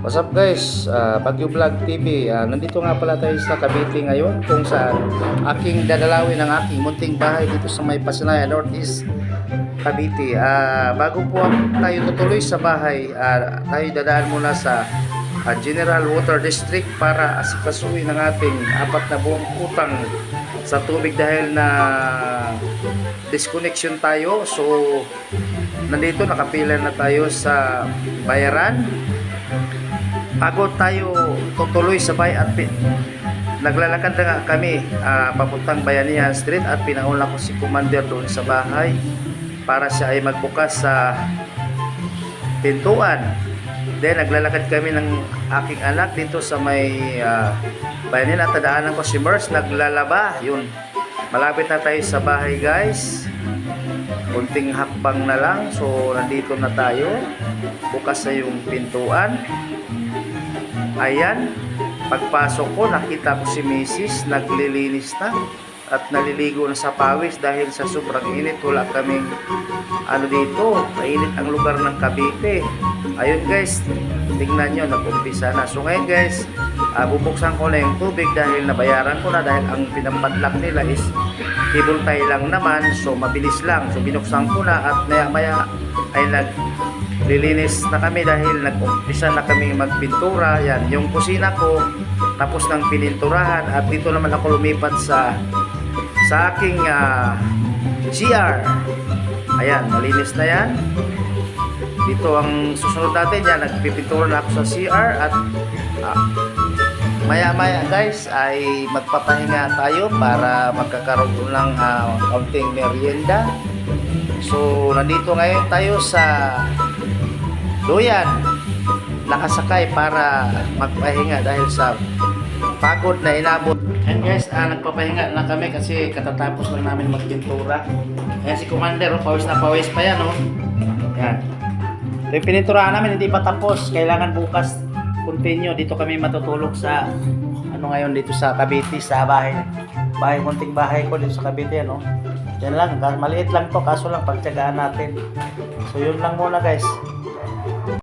What's up guys? Uh, Bagyo Vlog TV. Ah, nandito nga pala tayo sa Cavite ngayon kung saan aking dadalawin ang aking munting bahay dito sa may Pasinaya Northeast Cavite. Ah, bago po tayo tutuloy sa bahay, ah, tayo dadaan muna sa ah, General Water District para asikasuhin ang ating apat na buong utang sa tubig dahil na disconnection tayo. So, nandito nakapila na tayo sa bayaran bago tayo tutuloy sa bay at naglalakad na nga kami ah, papuntang Bayanihan Street at pinauna ko si Commander doon sa bahay para siya ay magbukas sa pintuan. Then naglalakad kami ng aking anak dito sa may uh, Bayanihan at tadaanan ko si Mers naglalaba. Yun. Malapit na tayo sa bahay guys. Kunting hakbang na lang. So nandito na tayo. Bukas na yung pintuan. Ayan, pagpasok ko nakita ko si Mrs. naglilinis na at naliligo na sa pawis dahil sa sobrang init wala kaming ano dito, mainit ang lugar ng Cavite. Ayun guys, tingnan nyo, nag-umpisa na. So ngayon guys, ah, bubuksan ko na yung tubig dahil nabayaran ko na dahil ang pinapadlock nila is cable tie lang naman, so mabilis lang. So binuksan ko na at maya maya ay nag lilinis na kami dahil nag-umpisa na kami magpintura. Yan, yung kusina ko tapos ng pininturahan at dito naman ako lumipat sa sa aking ah, CR. Ayan, malinis na yan. Dito ang susunod natin yan, nagpipintura na ako sa CR at ah, maya-maya guys ay magpapahinga tayo para magkakaroon ng ah, kaunting merienda. So, nandito ngayon tayo sa Doyan. Nakasakay para magpahinga dahil sa pagod na inabot. And guys, ah, nagpapahinga na kami kasi katatapos lang namin magpintura. Ayan si Commander, oh, pawis na pawis pa yan, oh. Yan. Ito yung pininturahan namin, hindi pa tapos. Kailangan bukas continue. Dito kami matutulog sa, ano ngayon, dito sa Cavite, sa bahay. Bahay, munting bahay ko dito sa Cavite, ano. Yan lang, maliit lang to kaso lang pagtyagaan natin. So yun lang muna guys.